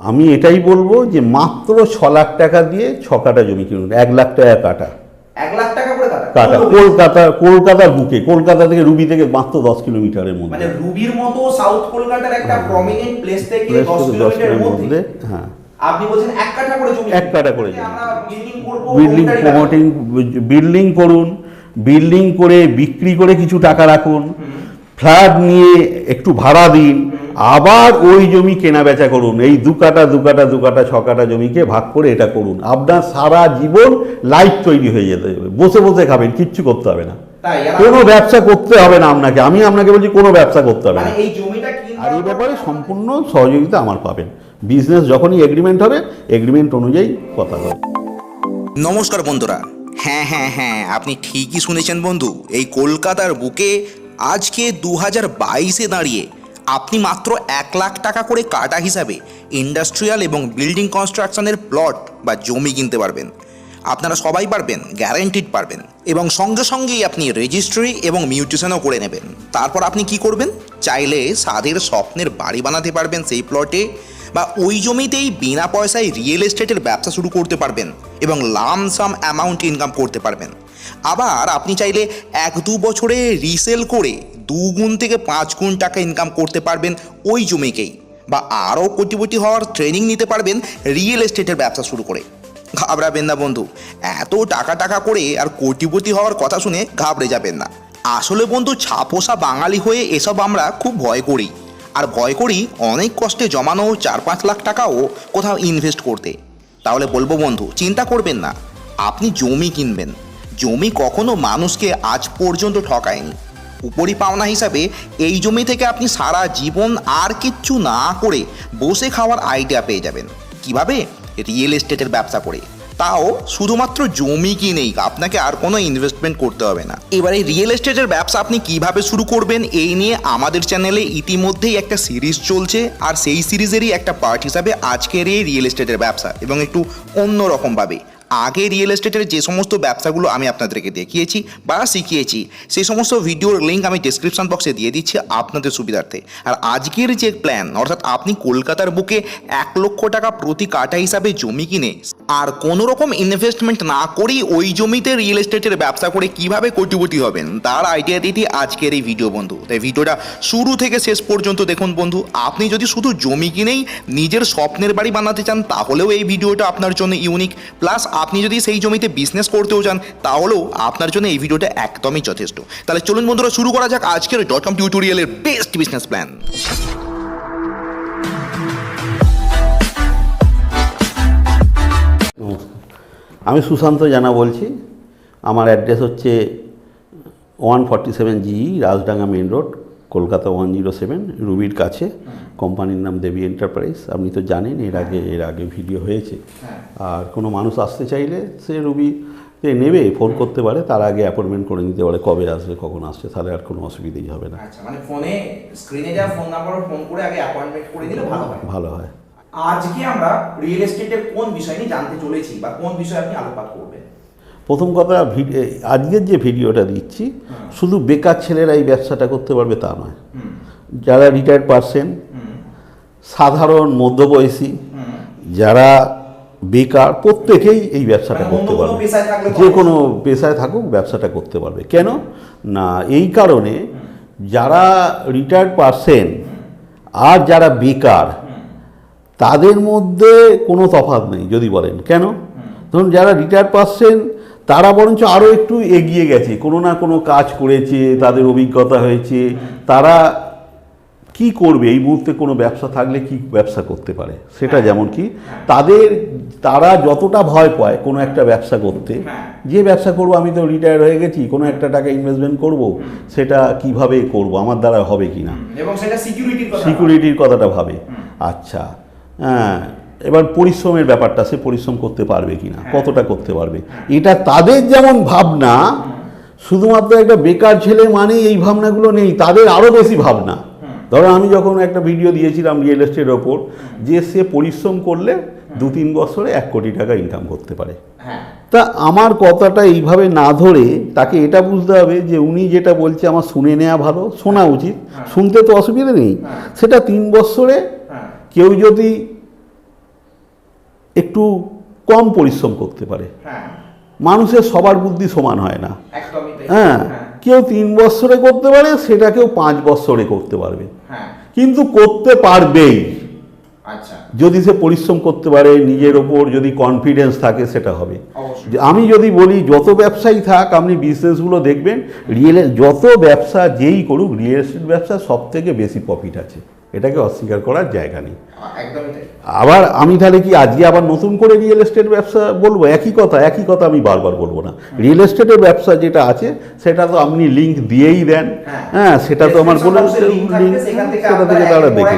আমি এটাই বলব যে মাত্র ছ লাখ টাকা দিয়ে ছ কাটা জমি কিনুন এক লাখ টাকা কাটা এক লাখ টাকা করে কাটা? কাটা কলকাতা কলকাতার বুকে কলকাতা থেকে রুবি থেকে মাত্র দশ কিলোমিটারের মধ্যে। মানে রুবির মতো সাউথ কলকাতার একটা প্রমিনেন্ট প্লেস থেকে দশ কিলোমিটারের মধ্যে। হ্যাঁ। আপনি বলছেন এক কাঠা করে জমি এক কাঠা করে জমি। বিল্ডিং। প্রমোটিং বিল্ডিং করুন বিল্ডিং করে বিক্রি করে কিছু টাকা রাখুন ফ্ল্যাট নিয়ে একটু ভাড়া দিন আবার ওই জমি কেনা বেচা করুন এই দু কাটা দু কাটা দু কাটা ছ কাটা জমিকে ভাগ করে এটা করুন। আপনার সারা জীবন লাইফ তৈরি হয়ে যেতে হবে। বসে বসে খাবেন কিচ্ছু করতে হবে না। কোনো ব্যবসা করতে হবে না আপনাকে। আমি আপনাকে বলছি কোনো ব্যবসা করতে হবে মানে না এই জমিটা কিনতে আর এই ব্যাপারে সম্পূর্ণ সহযোগিতা আমার পাবেন। বিজনেস যখনই এগ্রিমেন্ট হবে এগ্রিমেন্ট অনুযায়ী কথা হবে। নমস্কার বন্ধুরা। হ্যাঁ হ্যাঁ হ্যাঁ আপনি ঠিকই শুনেছেন বন্ধু। এই কলকাতার বুকে আজকে দু হাজার বাইশে দাঁড়িয়ে আপনি মাত্র এক লাখ টাকা করে কাটা হিসাবে ইন্ডাস্ট্রিয়াল এবং বিল্ডিং কনস্ট্রাকশনের প্লট বা জমি কিনতে পারবেন। আপনারা সবাই পারবেন গ্যারেন্টিড পারবেন এবং সঙ্গে সঙ্গেই আপনি রেজিস্ট্রি এবং মিউটেশনও করে নেবেন। তারপর আপনি কি করবেন? চাইলে সাদের স্বপ্নের বাড়ি বানাতে পারবেন সেই প্লটে বা ওই জমিতেই বিনা পয়সায় রিয়েল এস্টেটের ব্যবসা শুরু করতে পারবেন এবং লামসাম অ্যামাউন্ট ইনকাম করতে পারবেন। আবার আপনি চাইলে এক দু বছরে রিসেল করে দুগুণ থেকে পাঁচ গুণ টাকা ইনকাম করতে পারবেন ওই জমিকেই বা আরও কোটিপতি হওয়ার ট্রেনিং নিতে পারবেন রিয়েল এস্টেটের ব্যবসা শুরু করে। ঘাবড়াবেন না বন্ধু, এত টাকা টাকা করে আর কোটিপতি হওয়ার কথা শুনে ঘাবড়ে যাবেন না। আসলে বন্ধু, ছাপোষা বাঙালি হয়ে এসব আমরা খুব ভয় করি। আর ভয় করি অনেক কষ্টে জমানো চার পাঁচ লাখ টাকাও কোথাও ইনভেস্ট করতে। তাহলে বলব বন্ধু, চিন্তা করবেন না। আপনি জমি কিনবেন। জমি কখনো মানুষকে আজ পর্যন্ত ঠকায়নি। উপরি পাওনা হিসাবে এই জমি থেকে আপনি সারা জীবন আর কিচ্ছু না করে বসে খাওয়ার আইডিয়া পেয়ে যাবেন। কীভাবে? রিয়েল এস্টেটের ব্যবসা করে। তাও শুধুমাত্র জমি কিনেই, আপনাকে আর কোনো ইনভেস্টমেন্ট করতে হবে না। এবারে রিয়েল এস্টেটের ব্যবসা আপনি কীভাবে শুরু করবেন, এই নিয়ে আমাদের চ্যানেলে ইতিমধ্যেই একটা সিরিজ চলছে, আর সেই সিরিজেরই একটা পার্ট হিসাবে আজকের এই রিয়েল এস্টেটের ব্যবসা, এবং একটু অন্যরকমভাবে। আগে রিয়েল এস্টেটের যে সমস্ত ব্যবসাগুলো আমি আপনাদেরকে দেখিয়েছি বা শিখিয়েছি, সেই সমস্ত ভিডিওর লিঙ্ক আমি ডিসক্রিপশন বক্সে দিয়ে দিচ্ছি আপনাদের সুবিধার্থে। আর আজকের যে প্ল্যান অর্থাৎ আপনি কলকাতার বুকে এক লক্ষ টাকা প্রতি কাটা হিসাবে জমি কিনে, আর কোনো রকম ইনভেস্টমেন্ট না করেই ওই জমিতে রিয়েল এস্টেটের ব্যবসা করে কীভাবে কোটিপতি হবেন, তার আইডিয়া দিতে আজকের এই ভিডিও বন্ধু। তাই ভিডিওটা শুরু থেকে শেষ পর্যন্ত দেখুন বন্ধু। আপনি যদি শুধু জমি কিনেই নিজের স্বপ্নের বাড়ি বানাতে চান, তাহলেও এই ভিডিওটা আপনার জন্য ইউনিক প্লাস আপনি যদি সেই জমিতে বিজনেস করতেও চান, তাহলেও আপনার জন্য এই ভিডিওটা একদমই যথেষ্ট। তাহলে চলুন বন্ধুরা, শুরু করা যাক আজকের ডট কম টিউটোরিয়ালের বেস্ট বিজনেস প্ল্যান আমি সুশান্ত জানা বলছি। আমার অ্যাড্রেস হচ্ছে one forty seven G Rajdanga main road Kolkata one zero seven রুবির কাছে। কোম্পানির নাম দেবী এন্টারপ্রাইজ। আপনি তো জানেন এর আগে এর আগে ভিডিও হয়েছে। আর কোনো মানুষ আসতে চাইলে সে রুবি তে নেবে ফোন করতে পারে তার আগে অ্যাপয়েন্টমেন্ট করে নিতে পারে কবে আসবে কখন আসছে তাহলে আর কোনো অসুবিধাই হবে না। আচ্ছা মানে ফোনে স্ক্রিনে যা ফোন নাম্বার ফোন করে আগে অ্যাপয়েন্টমেন্ট করে দিলে ভালো হয়। ভালো হয়। আজকে আমরা রিয়েল এস্টেটের কোন বিষয় নিয়ে জানতে চলেছি বা কোন বিষয়ে আপনি আলোকপাত করবেন? প্রথম কথা আজকের যে ভিডিওটা দিচ্ছি শুধু বেকার ছেলেরা এই ব্যবসাটা করতে পারবে তা নয়। যারা রিটায়ার্ড পারসেন সাধারণ মধ্যবয়সী যারা বেকার প্রত্যেকেই এই ব্যবসাটা মানে করতে পারবে। যে কোনো পেশায় থাকুক ব্যবসাটা করতে পারবে। কেন? না এই কারণে যারা রিটায়ার্ড পারসেন আর যারা বেকার তাদের মধ্যে কোনো তফাৎ নেই যদি বলেন। কেন? ধরুন যারা রিটায়ার্ড পারসেন তারা বরঞ্চ আরও একটু এগিয়ে গেছে কোনো না কোনো কাজ করেছে তাদের অভিজ্ঞতা হয়েছে। তারা কি করবে? এই মুহূর্তে কোনো ব্যবসা থাকলে কি ব্যবসা করতে পারে? সেটা যেমন কি তাদের তারা যতটা ভয় পায় কোনো একটা ব্যবসা করতে হ্যাঁ। যে ব্যবসা করব আমি তো রিটায়ার হয়ে গেছি কোনো একটা টাকা ইনভেস্টমেন্ট করব সেটা কীভাবে করব আমার দ্বারা হবে কি না সিকিউরিটির কথাটা ভাবে। আচ্ছা হ্যাঁ। এবার পরিশ্রমের ব্যাপারটা সে পরিশ্রম করতে পারবে কি না কতটা করতে পারবে? এটা তাদের যেমন ভাবনা শুধুমাত্র একটা বেকার ছেলে মানে এই ভাবনাগুলো নেই তাদের আরও বেশি ভাবনা। ধরো আমি যখন একটা ভিডিও দিয়েছিলাম রিয়েল এস্টেটের ওপর যে সে পরিশ্রম করলে দু তিন বছরে এক কোটি টাকা ইনকাম করতে পারে। হ্যাঁ। তা আমার কথাটা এইভাবে না ধরে তাকে এটা বুঝতে হবে যে উনি যেটা বলছে আমার শুনে নেওয়া ভালো শোনা উচিত। শুনতে তো অসুবিধা নেই। সেটা তিন বছরে হ্যাঁ। কেউ যদি একটু কম পরিশ্রম করতে পারে। হ্যাঁ। মানুষের সবার বুদ্ধি সমান হয় না। হ্যাঁ কেউ তিন বৎসরে করতে পারে সেটা কেউ পাঁচ বছরে করতে পারবে। হ্যাঁ। কিন্তু করতে পারবেই। আচ্ছা। যদি সে পরিশ্রম করতে পারে নিজের ওপর যদি কনফিডেন্স থাকে সেটা হবে। আমি যদি বলি যত ব্যবসায়ী থাক আপনি বিজনেসগুলো দেখবেন রিয়েল যত ব্যবসা যেই করুক রিয়েল এস্টেট ব্যবসা সব থেকে বেশি প্রফিট আছে। এটাকে অস্বীকার করার জায়গা নেই। আবার আমি তাহলে কি আজকে আবার নতুন করে রিয়েল এস্টেট ব্যবসা বলব? একই কথা একই কথা আমি বারবার বলব না। রিয়েল এস্টেটের ব্যবসা যেটা আছে সেটা তো আপনি লিঙ্ক দিয়েই দেন। হ্যাঁ। হ্যাঁ সেটা তো আমার বলে লিঙ্ক সেটা থেকে তারা দেখে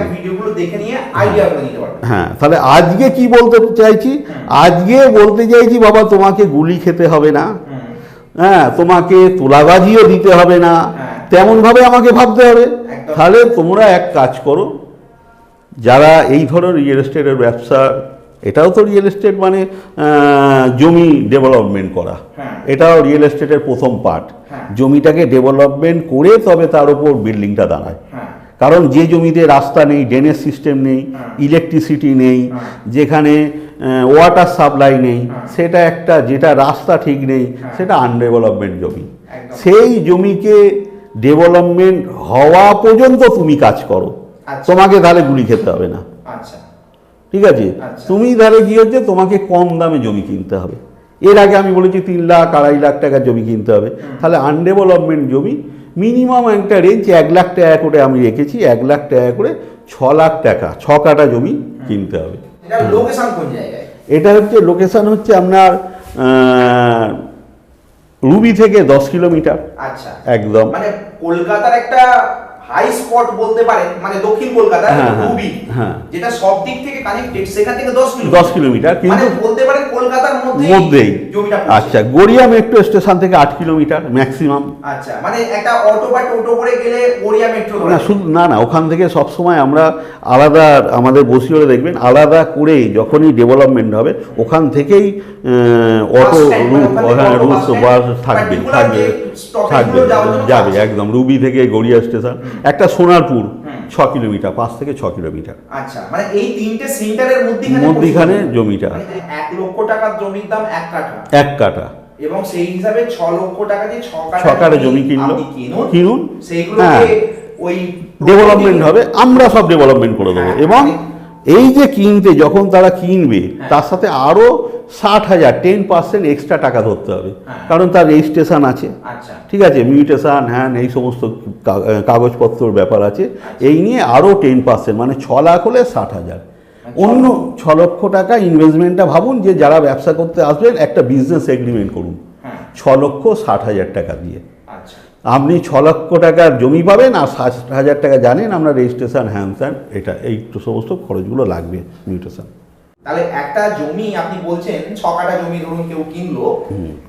হ্যাঁ। তাহলে আজকে কি বলতে চাইছি? আজকে বলতে চাইছি বাবা তোমাকে গুলি খেতে হবে না। হ্যাঁ তোমাকে তোলাবাজিও দিতে হবে না। হ্যাঁ। তেমন ভাবে আমাকে ভাবতে হবে তাহলে তোমরা এক কাজ করো যারা এই ধরনের রিয়েল এস্টেটের ব্যবসা এটাও তো রিয়েল এস্টেট মানে জমি ডেভেলপমেন্ট করা হ্যাঁ। এটাও রিয়েল এস্টেটের প্রথম পার্ট হ্যাঁ। জমিটাকে ডেভেলপমেন্ট করে তবে তার উপর বিল্ডিংটা দাঁড়ায় হ্যাঁ কারণ যে জমিতে রাস্তা নেই ড্রেনেজ সিস্টেম নেই। ইলেকট্রিসিটি নেই। যেখানে ওয়াটার সাপ্লাই নেই। সেটা একটা যেটা রাস্তা ঠিক নেই। সেটা আনডেভেলপমেন্ট জমি সেই জমিকে ডেভেলপমেন্ট হওয়া পর্যন্ত তুমি কাজ করো। আচ্ছা। তোমাকে তাহলে গুলি খেতে হবে না। আচ্ছা। ঠিক আছে? আচ্ছা। তুমি তাহলে কি হচ্ছে? তোমাকে কম দামে জমি কিনতে হবে। এর আগে আমি বলেছি তিন লাখ আড়াই লাখ টাকার জমি কিনতে হবে। তাহলে আনডেভেলপমেন্ট জমি মিনিমাম একটা রেঞ্জ এক লাখ টাকা করে আমি রেখেছি এক লাখ টাকা করে ছ লাখ টাকা ছ কাটা জমি কিনতে হবে। এটা হচ্ছে লোকেশান হচ্ছে আপনার রুবি থেকে দশ কিলোমিটার। আচ্ছা। একদম। মানে কলকাতার একটা হাই স্পট বলতে পারেন মানে দক্ষিণ কলকাতা হ্যাঁ, হ্যাঁ, রুবি হ্যাঁ। যেটা সব দিক থেকে কানেক্টেড সেখান থেকে 10 কিলোমিটার। দশ কিলোমিটার মানে কিন্তু বলতে পারেন কলকাতার মধ্যেই মধ্যেই। জমিটা আচ্ছা গড়িয়া মেট্রো স্টেশন থেকে আট কিলোমিটার ম্যাক্সিমাম আচ্ছা মানে একটা অটো বা টোটো করে গেলে গড়িয়া মেট্রো না শুধু না না ওখান থেকে সবসময় আমরা আলাদা আমাদের বসিওরে দেখবেন আলাদা করে যখনই ডেভেলপমেন্ট হবে ওখান থেকেই অটো রুট বাস থাকবে থাকবে থাকবে যাবে একদম রুবি থেকে গড়িয়া স্টেশন একটা সোনারপুর ছ কিলোমিটার পাঁচ থেকে ছ কিলোমিটার। আচ্ছা মানে এই তিনটে সেন্টারের মধ্যিখানে মধ্যিখানে জমিটা। মানে এক লক্ষ টাকার জমির দাম এক কাঠা। এক কাটা এবং সেই হিসাবে ছ লক্ষ টাকা দিয়ে ছ কাঠা জমি কিনলো। কিনুন সেইগুলোকে হ্যাঁ। ওই ডেভেলপমেন্ট হবে আমরা সব ডেভেলপমেন্ট করে দেবো। হ্যাঁ, এবং এই যে কিনতে যখন তারা কিনবে হ্যাঁ। তার সাথে আরও ষাট হাজার টেন পার্সেন্ট এক্সট্রা টাকা ধরতে হবে। হ্যাঁ। কারণ তার রেজিস্ট্রেশন আছে। আচ্ছা। ঠিক আছে মিউটেশন হ্যান এই সমস্ত কাগজপত্রর ব্যাপার আছে। এই নিয়ে আরও টেন পার্সেন্ট মানে ছ লাখ হলে ষাট হাজার। অন্য ছ লক্ষ টাকা ইনভেস্টমেন্টটা ভাবুন যে যারা ব্যবসা করতে আসবেন একটা বিজনেস এগ্রিমেন্ট করুন। হ্যাঁ। ছ লক্ষ ষাট হাজার টাকা দিয়ে। আচ্ছা। আপনি ছ লক্ষ টাকার জমি পাবেন আর ষাট হাজার টাকা জানেন আমরা রেজিস্ট্রেশন হ্যান ত্যান এটা এই সমস্ত খরচগুলো লাগবে মিউটেশন তাহলে একটা জমি আপনি বলছেন ছ কাঠা জমি ধরুন কেউ কিনলো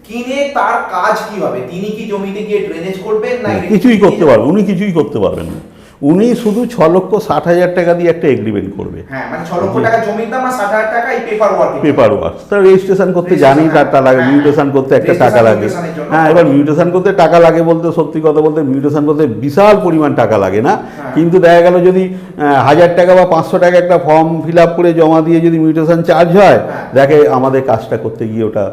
কিনে তার কাজ কি হবে? তিনি কি জমিতে গিয়ে ড্রেনেজ করবেন না কিছুই করতে পারবেন উনি কিছুই করতে পারবেন না। উনি শুধু ছ লক্ষ ষাট হাজার টাকা দিয়ে একটা এগ্রিমেন্ট করবে। হ্যাঁ মানে ছ লক্ষ টাকা জমির দাম আর ষাট হাজার টাকা এই পেপার ওয়ার্ক পেপার ওয়ার্ক তার রেজিস্ট্রেশন করতে জানি টাকা লাগে হ্যাঁ। মিউটেশন করতে একটা টাকা লাগে। হ্যাঁ এবার মিউটেশন করতে টাকা লাগে বলতে সত্যি কথা বলতে মিউটেশন করতে বিশাল পরিমাণ টাকা লাগে না। হ্যাঁ। কিন্তু দেখা গেল যদি হাজার টাকা বা পাঁচশো টাকা একটা ফর্ম ফিল আপ করে জমা দিয়ে যদি মিউটেশন চার্জ হয় হ্যাঁ। দেখে আমাদের কাজটা করতে গিয়ে ওটা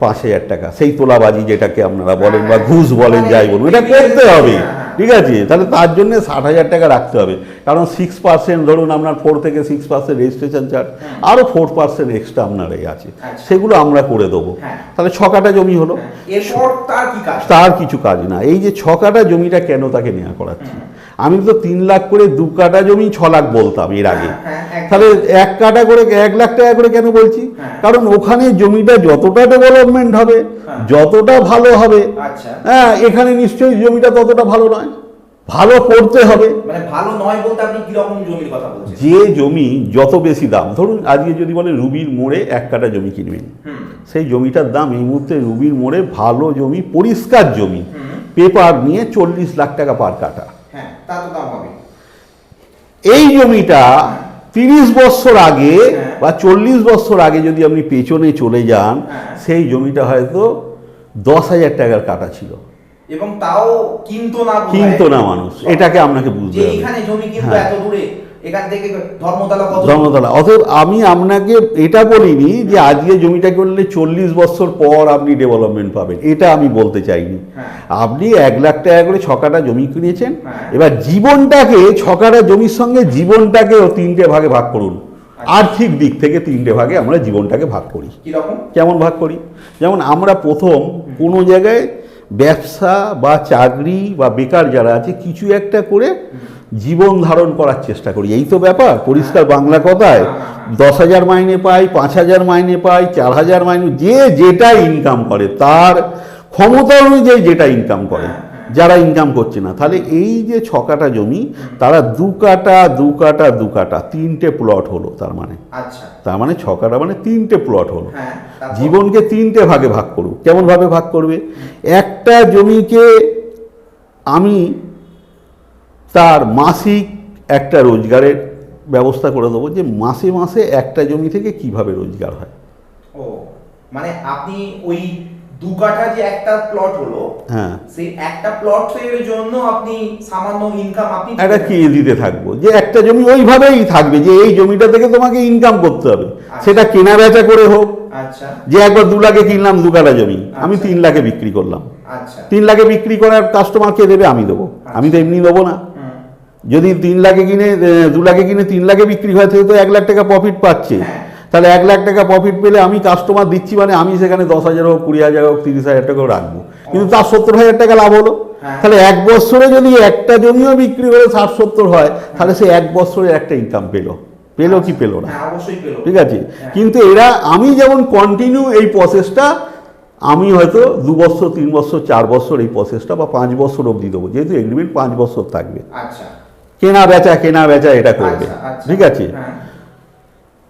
পাঁচ হাজার টাকা। সেই তোলাবাজি যেটাকে আপনারা বলেন বা হ্যাঁ। ঘুষ বলেন মানে যাই বলুন এটা করতে হবে। হ্যাঁ। ঠিক আছে? তাহলে তার জন্য ষাট হাজার টাকা রাখতে হবে। কারণ সিক্স পার্সেন্ট ধরুন আপনার ফোর থেকে সিক্স পার্সেন্ট রেজিস্ট্রেশন চার্জ আরও ফোর পার্সেন্ট এক্সট্রা আপনার এই আছে। আচ্ছা। সেগুলো আমরা করে দেবো। হ্যাঁ। তাহলে ছ কাটা জমি হলো। তার তার কিছু কাজ না। এই যে ছ কাটা জমিটা কেন তাকে নেওয়া করাচ্ছি? আমি তো তিন লাখ করে দু কাটা জমি ছ লাখ বলতাম এর আগে। হ্যাঁ, হ্যাঁ। তাহলে এক কাটা করে এক লাখ টাকা করে কেন বলছি? হ্যাঁ। কারণ ওখানে জমিটা যতটা ডেভেলপমেন্ট হবে। যতটা ভালো হবে আচ্ছা। হ্যাঁ এখানে নিশ্চয়ই জমিটা ততটা ভালো নয়। ভালো করতে হবে। মানে ভালো নয় বলতে আপনি কি রকম জমির কথা বলছেন? যে জমি যত বেশি দাম ধরুন আজকে যদি বলে রুবির মোড়ে এক কাটা জমি কিনবেন সেই জমিটার দাম এই মুহূর্তে রুবির মোড়ে ভালো জমি পরিষ্কার জমি পেপার নিয়ে চল্লিশ লাখ টাকা পার কাটা দাম এই জমিটা তিরিশ বছর আগে হ্যাঁ। বা চল্লিশ বছর আগে যদি আপনি পেছনে চলে যান হ্যাঁ। সেই জমিটা হয়তো দশ হাজার টাকার কাটা ছিল এবং তাও কিনতো না। কিনতো না মানুষ এটাকে আপনাকে বুঝতে হবে এখানে জমি কিন্তু হ্যাঁ। এত দূরে এখান থেকে ধর্মতলা ধর্মতলা। অতএব আমি আপনাকে এটা বলিনি যে আজকে জমিটা করলে চল্লিশ বছর পর আপনি ডেভেলপমেন্ট পাবেন। এটা আমি বলতে চাইনি। হ্যাঁ। আপনি এক লাখ টাকা করে ছকাটা জমি কিনেছেন। হ্যাঁ। এবার জীবনটাকে ছকাটা জমির সঙ্গে জীবনটাকেও তিনটে ভাগে ভাগ করুন। আর্থিক দিক থেকে তিনটে ভাগে আমরা জীবনটাকে ভাগ করি। কেমন ভাগ করি? যেমন আমরা প্রথম কোনো জায়গায় ব্যবসা বা চাকরি বা বেকার যারা আছে কিছু একটা করে জীবন ধারণ করার চেষ্টা করি। এই তো ব্যাপার পরিষ্কার বাংলা কথায়। দশ হাজার মাইনে পাই পাঁচ হাজার মাইনে পাই চার হাজার মাইনে যে যেটা ইনকাম করে তার ক্ষমতা অনুযায়ী যেটা ইনকাম করে। যারা ইনকাম করছে না তাহলে এই যে ছকাটা জমি তারা দু কাটা দু কাটা দু কাটা তিনটে প্লট হলো তার মানে। আচ্ছা। তার মানে ছকাটা মানে তিনটে প্লট হলো। হ্যাঁ জীবনকে তিনটে ভাগে ভাগ করুক। কেমন ভাবে ভাগ করবে? একটা জমিকে আমি তার মাসিক একটা রোজগারের ব্যবস্থা করে দেবো যে মাসে মাসে একটা জমি থেকে কীভাবে রোজগার হয়। ও মানে আপনি ওই দু কাঠা যে একটা প্লট হলো হ্যাঁ। সেই একটা প্লটের জন্য আপনি সামান্য ইনকাম আপনি একটা কি দিতে থাকব? যে একটা জমি ওইভাবেই থাকবে যে এই জমিটা থেকে তোমাকে ইনকাম করতে হবে। সেটা কেনা বেচা করে হোক। আচ্ছা। যে একবার দু লাখে কিনলাম দু কাটা জমি আমি আচ্ছা। তিন লাখে বিক্রি করলাম। আচ্ছা। তিন লাখে বিক্রি করার কাস্টমার কে দেবে আমি দেবো। আমি তো এমনি দেবো না। যদি তিন লাখে কিনে দু লাখে কিনে তিন লাখে বিক্রি হয় তো এক লাখ টাকা প্রফিট পাচ্ছে। হ্যাঁ। তাহলে এক লাখ টাকা প্রফিট পেলে আমি কাস্টমার দিচ্ছি মানে আমি সেখানে দশ হাজার হোক কুড়ি হাজার হোক তিরিশ হাজার টাকাও রাখব। কিন্তু তার সত্তর হাজার টাকা লাভ হলো। হ্যাঁ। তাহলে এক বছরে যদি একটা জমিও বিক্রি করে ষাট সত্তর হয় তাহলে সে এক বছরে একটা ইনকাম পেল। পেল কি পেল না? হ্যাঁ ঠিক আছে? কিন্তু এরা আমি যেমন কন্টিনিউ এই প্রসেসটা আমি হয়তো দু বছর তিন বছর চার বছর এই প্রসেসটা বা পাঁচ বছর অবধি দেবো। যেহেতু এগ্রিমেন্ট পাঁচ বছর থাকবে। আচ্ছা। কেনা বেচা কেনা বেচা এটা করবে। আচ্ছা, আচ্ছা। ঠিক আছে? হ্যাঁ।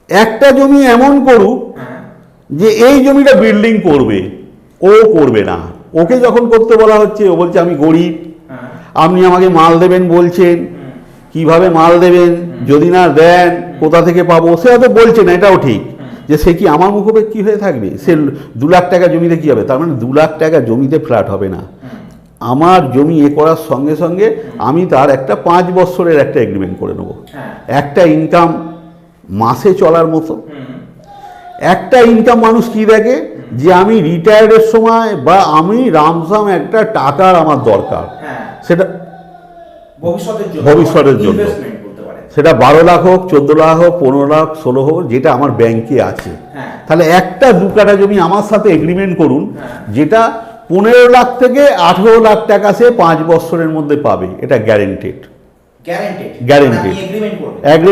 একটা জমি এমন করুক যে এই জমিটা বিল্ডিং করবে ও করবে না। ওকে যখন করতে বলা হচ্ছে ও বলছে আমি গরিব। আপনি আমাকে মাল দেবেন বলছেন। কীভাবে মাল দেবেন? যদি না দেন কোথা থেকে পাবো? সে হয়তো বলছে না এটাও ঠিক। যে সে কি আমার মুখোপেক্ষি হয়ে থাকবে? সে দু লাখ টাকা জমিতে কি হবে? তার মানে দু লাখ টাকা জমিতে ফ্ল্যাট হবে না। আমার জমি এ করার সঙ্গে সঙ্গে আমি তার একটা পাঁচ বছরের একটা এগ্রিমেন্ট করে নেব। হ্যাঁ। একটা ইনকাম মাসে চলার মতো। একটা ইনকাম মানুষ কি দেখে? যে আমি রিটায়ার্ডের সময় বা আমি রামসাম একটা টাকার আমার দরকার। হ্যাঁ। সেটা ভবিষ্যতের জন্য। সেটা বারো লাখ হোক চোদ্দ লাখ হোক পনেরো লাখ ষোলো হোক যেটা আমার ব্যাংকে আছে। হ্যাঁ। তাহলে একটা দু কাটা জমি আমার সাথে এগ্রিমেন্ট করুন হ্যাঁ। যেটা পনেরো লাখ থেকে আঠেরো লাখ টাকা সে পাঁচ বছরের মধ্যে পাবে এটা গ্যারেন্টেড গ্যারান্টেড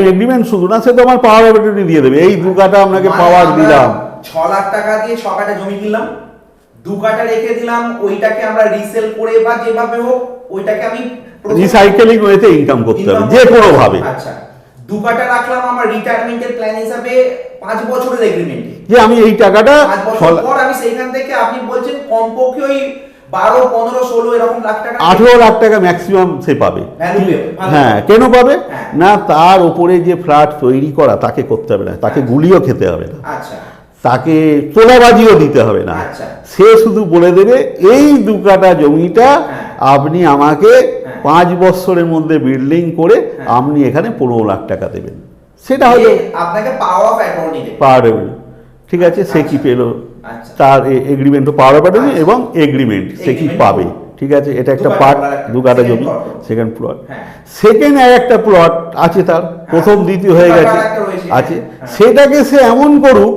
এগ্রিমেন্ট শুধু না সে তো আমার পাওয়ার অপরচুনিটি দিয়ে দেবে। এই দু কাটা আপনাকে মানে পাওয়ার দিলাম। ছ লাখ টাকা দিয়ে ছ কাটা জমি কিনলাম। দু কাটা রেখে দিলাম ওইটাকে আমরা রিসেল করে বা যেভাবে হোক ওইটাকে আমি প্রথম- রিসাইকেলিং ওয়েতে ইনকাম করতে হবে যে করতে- কোনোভাবে আচ্ছা। দু কাটা রাখলাম আমার রিটায়ারমেন্টের প্ল্যান হিসাবে পাঁচ বছরের এগ্রিমেন্টে যে আমি এই টাকাটা পাঁচ বছর পর আমি সেইখান থেকে আপনি বলছেন কমপক্ষে ওই বারো পনেরো ষোলো এরকম লাখ টাকা? আঠেরো লাখ টাকা ম্যাক্সিমাম সে পাবে। হ্যাঁ কেন পাবে? হ্যাঁ। না তার উপরে যে ফ্ল্যাট তৈরি করা তাকে করতে হবে না। তাকে গুলিও খেতে হবে না। আচ্ছা। তাকে তোলাবাজিও দিতে হবে না। আচ্ছা। সে শুধু বলে দেবে এই দু কাটা জমিটা হ্যাঁ। আপনি আমাকে হ্যাঁ। পাঁচ বছরের মধ্যে বিল্ডিং করে আপনি এখানে পনেরো লাখ টাকা দেবেন। সেটা হলো আপনাকে দেবে। পাওয়ার ঠিক আছে সে কি আচ্ছা। পেল? আচ্ছা তার এগ্রিমেন্ট পাওয়ার অফ আচ্ছা। এবং এগ্রিমেন্ট সে কি পাবে ঠিক আছে? এটা একটা পার্ট দু কাটা জমি সেকেন্ড প্লট হ্যাঁ। সেকেন্ড আর একটা প্লট আছে তার প্রথম দ্বিতীয় হয়ে গেছে। আছে। হ্যাঁ। সেটাকে সে এমন করুক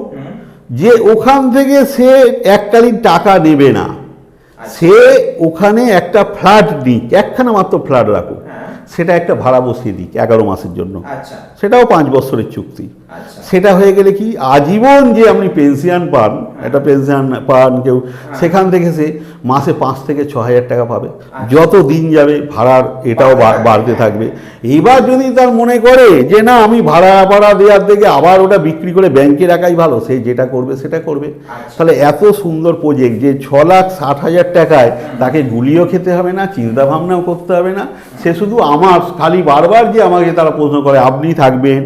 যে ওখান থেকে সে এককালীন টাকা নেবে না। আচ্ছা। সে ওখানে একটা ফ্ল্যাট দিক একখানা মাত্র ফ্ল্যাট রাখুক। হ্যাঁ। সেটা একটা ভাড়া বসিয়ে দিক এগারো মাসের জন্য। আচ্ছা। সেটাও পাঁচ বছরের চুক্তি। আচ্ছা। সেটা হয়ে গেলে কি আজীবন যে আপনি পেনশন পান একটা পেনশন পান কেউ সেখান থেকে সে মাসে পাঁচ থেকে ছ হাজার টাকা পাবে। যত দিন যাবে ভাড়ার এটাও বা- বাড়তে থাকবে। এবার যদি তার মনে করে যে না আমি ভাড়া ভাড়া দেওয়ার থেকে আবার ওটা বিক্রি করে ব্যাংকে রাখাই ভালো সে যেটা করবে সেটা করবে। আচ্ছা। তাহলে এত সুন্দর প্রজেক্ট যে ছ লাখ ষাট হাজার টাকায় তাকে গুলিও খেতে হবে না চিন্তা ভাবনাও করতে হবে না। সে শুধু আমার খালি বারবার যে আমাকে তারা প্রশ্ন করে আপনি থাকবেন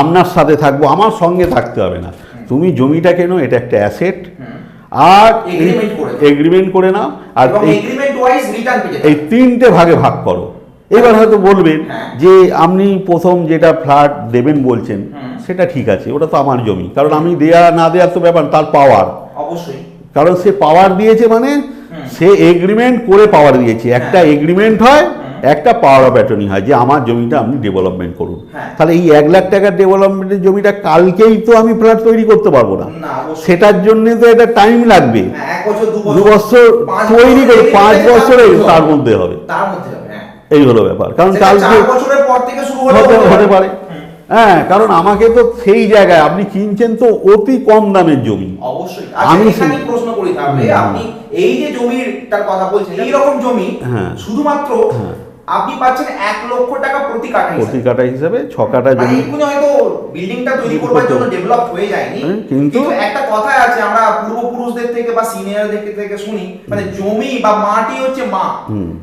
আপনার সাথে থাকব আমার সঙ্গে থাকতে হবে না। তুমি জমিটা কেন এটা একটা অ্যাসেট আর। এগ্রিমেন্ট করে নাও আর এই তিনটে ভাগে ভাগ করো। এবার হয়তো বলবেন হ্যাঁ। যে আপনি প্রথম যেটা ফ্ল্যাট দেবেন বলছেন সেটা ঠিক আছে ওটা তো আমার জমি। কারণ আমি দেয়া না দেওয়ার তো ব্যাপার তার পাওয়ার অবশ্যই। কারণ সে পাওয়ার দিয়েছে মানে সে এগ্রিমেন্ট করে পাওয়ার দিয়েছে। একটা এগ্রিমেন্ট হয় একটা পাওয়ার অফ অ্যাটর্নি হয় যে আমার জমিটা আপনি ডেভেলপমেন্ট করুন। হ্যাঁ। তাহলে এই এক লাখ টাকার ডেভেলপমেন্টের জমিটা কালকেই তো আমি ফ্ল্যাট তৈরি করতে পারব না। সেটার জন্য তো এটা টাইম লাগবে। হ্যাঁ, দু বছর। তৈরি করে পাঁচ বছরে তার মধ্যে হবে। হ্যাঁ। এই হলো ব্যাপার। কারণ কালকে হতে পারে। হ্যাঁ কারণ আমাকে তো সেই জায়গায় আপনি কিনছেন তো অতি কম দামের জমি। অবশ্যই। আমি আমি প্রশ্ন করি তাহলে আপনি এই যে জমিটার কথা বলছেন এই রকম জমি। শুধুমাত্র। আপনি পাচ্ছেন এক লক্ষ টাকা প্রতি কাঠা হিসাবে। প্রতি কাটা হিসাবে ছ কাটা মানে জমি এক্ষুনি হয়তো বিল্ডিংটা তৈরি করবার জন্য ডেভেলপ হয়ে যায়নি হ্যাঁ, কিন্তু- একটা কথা আছে আমরা পূর্বপুরুষদের থেকে বা সিনিয়রদের থেকে শুনি মানে জমি বা মাটি হচ্ছে মা।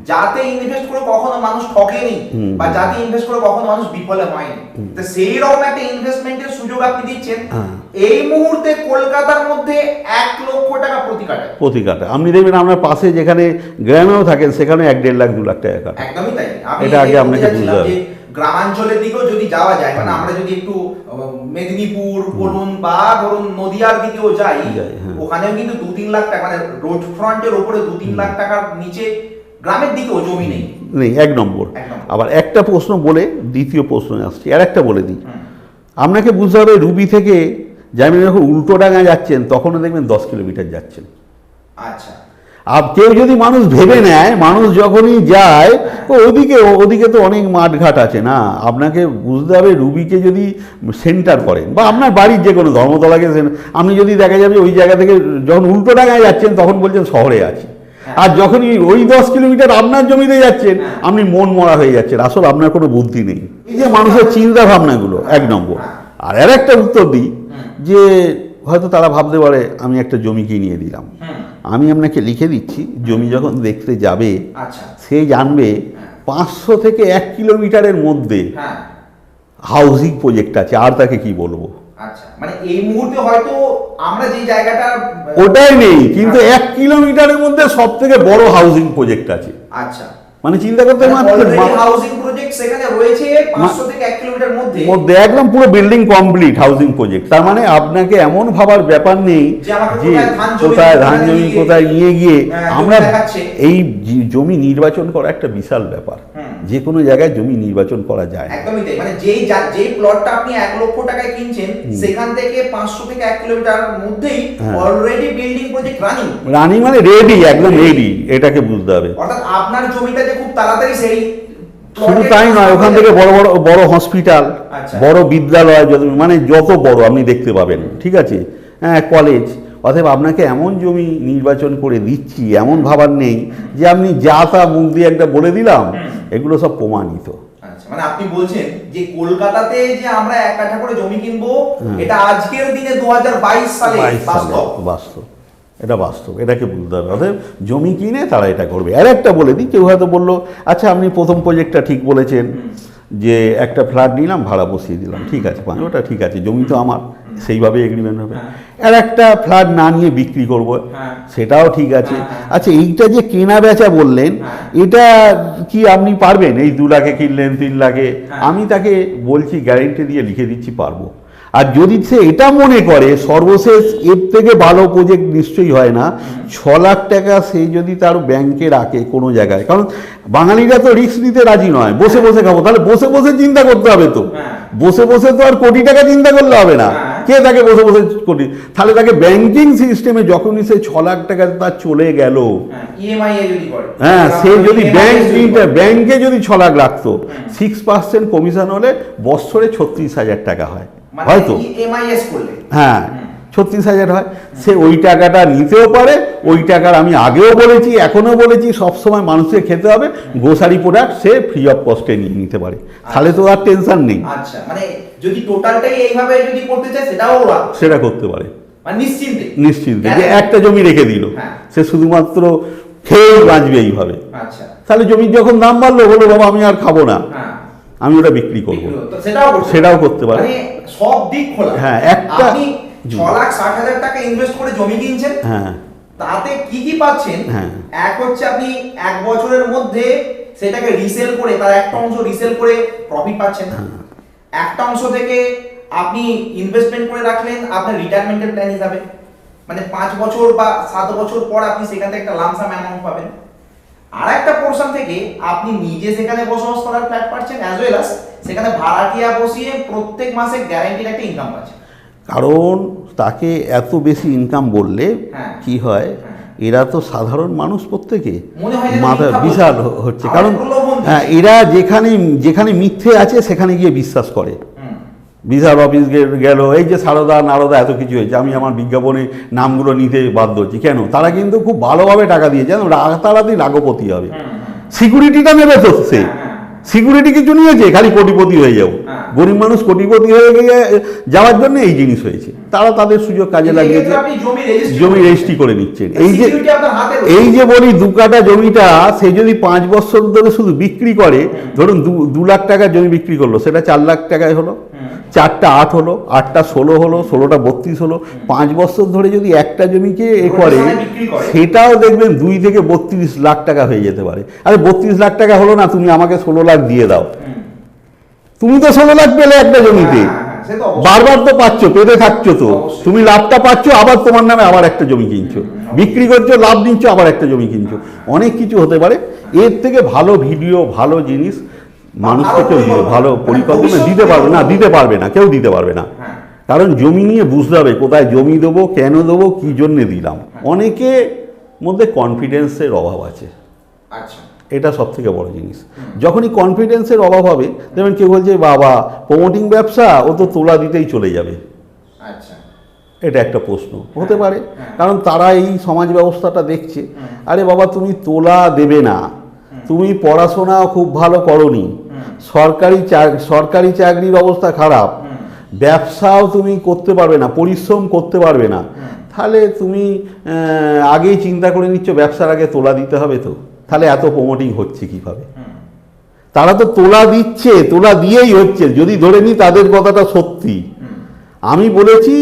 যাতে ইনভেস্ট করে কখনো মানুষ ঠকেনি। বা যাতে ইনভেস্ট করে কখনো মানুষ বিফলে হয়নি তো সেই রকম একটা ইনভেস্টমেন্টের সুযোগ আপনি দিচ্ছেন হ্যাঁ। এই মুহূর্তে কলকাতার মধ্যে এক লক্ষ টাকা প্রতি প্রতি কাটা আপনি দেখবেন আপনার পাশে যেখানে গ্রামেও থাকেন সেখানে এক দেড় লাখ দু লাখ টাকা কাটা একদমই তাই। এটা আগে আপনাকে বুঝতে হবে। গ্রামাঞ্চলের দিকেও যদি যাওয়া যায় মানে আমরা যদি একটু মেদিনীপুর বলুন বা ধরুন নদিয়ার দিকেও যাই হ্যাঁ। ওখানেও কিন্তু দু তিন লাখ টাকা মানে রোড ফ্রন্টের ওপরে দু তিন লাখ টাকার নিচে গ্রামের দিকেও জমি নেই। নেই এক নম্বর। আবার একটা প্রশ্ন বলে দ্বিতীয় প্রশ্নে আসছি আর একটা বলে দিই। আপনাকে বুঝতে হবে রুবি থেকে যেমন যখন উল্টো ডাঙা যাচ্ছেন তখনও দেখবেন দশ কিলোমিটার যাচ্ছেন। আচ্ছা। আর কেউ যদি মানুষ ভেবে নেয় মানুষ যখনই যায় ও ওদিকে ওদিকে তো অনেক মাঠঘাট আছে না আপনাকে বুঝতে হবে রুবিকে যদি সেন্টার করেন বা আপনার বাড়ির যে কোনো ধর্মতলাকে আপনি যদি দেখা যাবে ওই জায়গা থেকে যখন উল্টো ডাঙায় যাচ্ছেন তখন বলছেন শহরে আছি। আর যখনই ওই দশ কিলোমিটার আপনার জমিতে যাচ্ছেন আপনি মন মরা হয়ে যাচ্ছেন। আসলে আপনার কোনো বুদ্ধি নেই। এই যে মানুষের চিন্তা ভাবনাগুলো এক নম্বর। আর আর একটা উত্তর দিই যে হয়তো তারা ভাবতে পারে আমি একটা জমি কিনিয়ে দিলাম। আমি আপনাকে লিখে দিচ্ছি জমি যখন দেখতে যাবে আচ্ছা। সে জানবে পাঁচশো থেকে এক কিলোমিটারের মধ্যে হ্যাঁ। হাউজিং প্রজেক্ট আছে। আর তাকে কি বলব? আচ্ছা। মানে এই মুহূর্তে হয়তো আমরা যে জায়গাটা ওটাই নেই কিন্তু এক কিলোমিটারের মধ্যে সব থেকে বড় হাউজিং প্রজেক্ট আছে। আচ্ছা। মানে চিন্তা করতে পারছেন হাউসিং প্রজেক্ট সেখানে রয়েছে পাঁচশো থেকে এক কিলোমিটার মধ্যে। মধ্যে একদম পুরো বিল্ডিং কমপ্লিট হাউজিং প্রজেক্ট তার মানে আপনাকে এমন ভাবার ব্যাপার নেই যে কোথায় ধান জমি কোথায় নিয়ে গিয়ে- হ্যাঁ, আমরা এই জমি নির্বাচন করা একটা বিশাল ব্যাপার। যে কোনো জায়গায় জমি নির্বাচন করা যায়। একদমই তাই। মানে যেই যেই প্লটটা আপনি এক লক্ষ টাকায় কিনছেন সেখান থেকে পাঁচশো থেকে এক কিলোমিটার মধ্যেই। অলরেডি বিল্ডিং প্রজেক্ট রানিং রানি মানে রেডি একদম রেডি এটাকে বুঝতে হবে। অর্থাৎ আপনার জমিটা খুব তাড়াতাড়ি সেই শুধু তাই নয় ওখান থেকে বড় বড় বড় হসপিটাল আচ্ছা। বড় বিদ্যালয় যত মানে যত বড় আপনি দেখতে পাবেন ঠিক আছে? হ্যাঁ কলেজ অতএব আপনাকে এমন জমি নির্বাচন করে দিচ্ছি এমন ভাবার নেই যে আপনি যা তা মুখ দিয়ে একটা বলে দিলাম এগুলো সব প্রমাণিত। আচ্ছা মানে আপনি বলছেন যে কলকাতাতে যে আমরা এক কাঠা করে জমি কিনবো এটা আজকের দিনে দু সালে বাস্তব। বাস্তব। এটা বাস্তব এটাকে বুঝতে হবে। অতএব জমি কিনে তারা এটা করবে। আর একটা বলে দিই কেউ হয়তো বলল আচ্ছা আপনি প্রথম প্রজেক্টটা ঠিক বলেছেন যে একটা ফ্ল্যাট নিলাম ভাড়া বসিয়ে দিলাম। ঠিক আছে পাঁচ ওটা ঠিক আছে জমি তো আমার সেইভাবে এগ্রিমেন্ট হবে। আর একটা ফ্ল্যাট না নিয়ে বিক্রি করব হ্যাঁ। সেটাও ঠিক আছে। হ্যাঁ, হ্যাঁ। আচ্ছা এইটা যে কেনা বেচা বললেন হ্যাঁ। এটা কি আপনি পারবেন? এই দু লাখে কিনলেন তিন লাখে? হ্যাঁ। আমি তাকে বলছি গ্যারেন্টি দিয়ে লিখে দিচ্ছি পারব। আর যদি সে এটা মনে করে সর্বশেষ এর থেকে ভালো প্রজেক্ট নিশ্চয়ই হয় না ছ লাখ টাকা সে যদি তার ব্যাংকে রাখে কোনো জায়গায় কারণ বাঙালিরা তো রিস্ক নিতে রাজি নয় বসে বসে খাব তাহলে বসে বসে চিন্তা করতে হবে তো। হ্যাঁ। বসে বসে তো আর কোটি টাকা চিন্তা করলে হবে না। হ্যাঁ। কে তাকে বসে বসে কোটি তাহলে তাকে ব্যাংকিং সিস্টেমে যখনই সে ছ লাখ টাকা তার চলে গেল যদি করে। হ্যাঁ সে যদি ব্যাংক যদি ব্যাংকে যদি ছ লাখ রাখতো সিক্স পার্সেন্ট কমিশন হলে বছরে ছত্রিশ হাজার টাকা হয়। হয়তো। হ্যাঁ ছত্রিশ হাজার হয়। সে ওই টাকাটা নিতেও পারে ওই টাকার আমি আগেও বলেছি এখনও বলেছি সবসময় মানুষকে খেতে হবে গোসারি প্রোডাক্ট সে ফ্রি অফ কস্টে নিয়ে নিতে পারে। তাহলে তো আর টেনশন নেই। আচ্ছা মানে যদি টোটালটাই এইভাবে যদি করতে চায় সেটাও সেটা করতে পারে। মানে নিশ্চিন্তে। নিশ্চিন্তে যে। একটা জমি রেখে দিল হ্যাঁ। সে শুধুমাত্র খেয়েই বাঁচবে এইভাবে। আচ্ছা। তাহলে জমির যখন দাম বাড়লো বলো বাবা আমি আর খাব না। হ্যাঁ। আমি ওটা বিক্রি করব। সেটাও করতে পারে। মানে সব দিক খোলা। হ্যাঁ, একটা- আপনি ছ লাখ ষাট হাজার টাকা ইনভেস্ট করে জমি কিনছেন হ্যাঁ। তাতে কি কি পাচ্ছেন? হ্যাঁ। এক হচ্ছে আপনি এক বছরের মধ্যে সেটাকে রিসেল করে তার একটা অংশ রিসেল করে প্রফিট পাচ্ছেন একটা অংশ থেকে আপনি ইনভেস্টমেন্ট করে রাখলেন আপনার রিটায়ারমেন্টের প্ল্যান হিসাবে। মানে পাঁচ বছর বা সাত বছর পর আপনি সেখান থেকে একটা লামসাম অ্যামাউন্ট পাবেন। আর একটা পোর্শন থেকে আপনি নিজে সেখানে বসবাস করার ফ্ল্যাট পাচ্ছেন অ্যাজ ওয়েল আস সেখানে ভাড়াটিয়া বসিয়ে প্রত্যেক মাসে গ্যারান্টিড একটা ইনকাম পাচ্ছেন। কারণ তাকে এত বেশি ইনকাম বললে হ্যাঁ। কি হয়? এরা তো সাধারণ মানুষ প্রত্যেকে। মাথা বিশাল হচ্ছে। কারণ। হ্যাঁ এরা যেখানে যেখানে মিথ্যে আছে সেখানে গিয়ে বিশ্বাস করে। বিশাল অফিস গেল এই যে সারদা নারদা এত কিছু হয়েছে আমি আমার বিজ্ঞাপনে নামগুলো নিতে বাধ্য হচ্ছি। কেন? তারা কিন্তু খুব ভালোভাবে টাকা দিয়ে যেন রাতারাতি লাখপতি হবে। সিকিউরিটিটা নেবে তো সে। হ্যাঁ, সিকিউরিটি কিছু নিয়েছে খালি কোটিপতি হয়ে যাও হ্যাঁ। গরিব মানুষ কোটিপতি হয়ে গিয়ে যাওয়ার জন্য এই জিনিস হয়েছে। তারা তাদের সুযোগ কাজে লাগিয়েছে। জমি রেজিস্ট্রি করে নিচ্ছেন। এই যে। এই যে বলি দু কাটা জমিটা সে যদি পাঁচ বছর ধরে শুধু বিক্রি করে ধরুন দু দু লাখ টাকা জমি বিক্রি করল সেটা চার লাখ টাকায় হলো। চারটা আট হলো আটটা ষোলো হলো ষোলোটা বত্রিশ হলো। পাঁচ বছর ধরে যদি একটা জমিকে এ করে। সেটাও দেখবেন দুই থেকে বত্রিশ লাখ টাকা হয়ে যেতে পারে। আরে বত্রিশ লাখ টাকা হলো না তুমি আমাকে ষোলো লাখ দিয়ে দাও। তুমি তো ষোলো লাখ পেলে একটা জমিতে। হ্যাঁ, হ্যাঁ, হ্যাঁ। বারবার তো পাচ্ছ পেতে থাকছো তো। তুমি লাভটা পাচ্ছ আবার তোমার নামে আবার একটা জমি কিনছো। বিক্রি করছ লাভ নিচ্ছ আবার একটা জমি কিনছো। অনেক কিছু হতে পারে। এর থেকে ভালো ভিডিও ভালো জিনিস মানুষকে কেউ ভালো মানে পরিকল্পনা দিতে পারবে না দিতে পারবে না কেউ দিতে পারবে না। হ্যাঁ। কারণ জমি নিয়ে বুঝতে হবে কোথায় জমি দেবো কেন দেবো কী জন্যে দিলাম। অনেকে মধ্যে কনফিডেন্সের অভাব আছে। আচ্ছা। এটা সব থেকে বড় জিনিস। যখনই কনফিডেন্সের অভাব হবে যেমন কেউ বলছে বাবা প্রমোটিং ব্যবসা ও তো তোলা দিতেই চলে যাবে। আচ্ছা। এটা একটা প্রশ্ন। হতে পারে। হ্যাঁ। কারণ তারা এই সমাজ ব্যবস্থাটা দেখছে। আরে বাবা তুমি তোলা দেবে না। তুমি পড়াশোনা খুব ভালো করনি। সরকারি সরকারি চাকরির অবস্থা খারাপ। ব্যবসাও তুমি করতে পারবে না পরিশ্রম করতে পারবে না। তাহলে তুমি আগেই চিন্তা করে নিচ্ছ ব্যবসার আগে তোলা দিতে হবে তো। তাহলে এত প্রমোটিং হচ্ছে কীভাবে? তারা তো তোলা দিচ্ছে তোলা দিয়েই হচ্ছে। যদি ধরে নিই তাদের কথাটা সত্যি। আমি বলেছি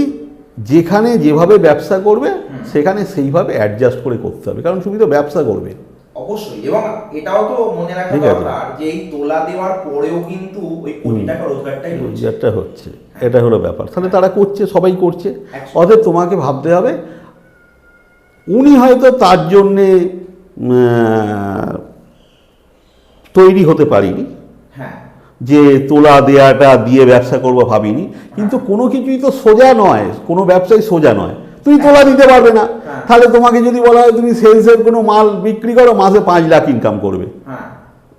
যেখানে যেভাবে ব্যবসা করবে সেখানে সেইভাবে অ্যাডজাস্ট করে করতে হবে। কারণ তুমি তো ব্যবসা করবে। অবশ্যই এবং এটাও তো মনে রাখা দরকার যে এই তোলা দেওয়ার পরেও কিন্তু ওই কোটি টাকা রোজগারটাই হচ্ছে। রোজগারটা হচ্ছে এটা হলো ব্যাপার। তাহলে তারা করছে সবাই করছে। অতএব তোমাকে ভাবতে হবে উনি হয়তো তার জন্যে তৈরি হতে পারিনি। হ্যাঁ। যে তোলা দেয়াটা দিয়ে ব্যবসা করব ভাবিনি। কিন্তু কোনো কিছুই তো সোজা নয় কোনো ব্যবসাই সোজা নয়। তুমি তোলা দিতে পারবে না। হ্যাঁ। তাহলে তোমাকে যদি বলা হয় তুমি সেলসের কোনো মাল বিক্রি করো মাসে পাঁচ লাখ ইনকাম করবে। হ্যাঁ।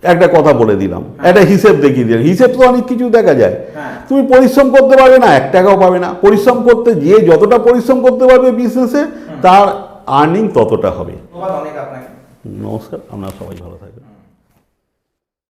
একটা কথা বলে দিলাম। একটা হিসেব দেখিয়ে দিলাম। হিসেব তো অনেক কিছু দেখা যায়। হ্যাঁ। তুমি পরিশ্রম করতে পারবে না এক টাকাও পাবে না। পরিশ্রম করতে যে যতটা পরিশ্রম করতে পারবে বিজনেসে তার আর্নিং ততটা হবে। নমস্কার আপনারা সবাই ভালো থাকবেন।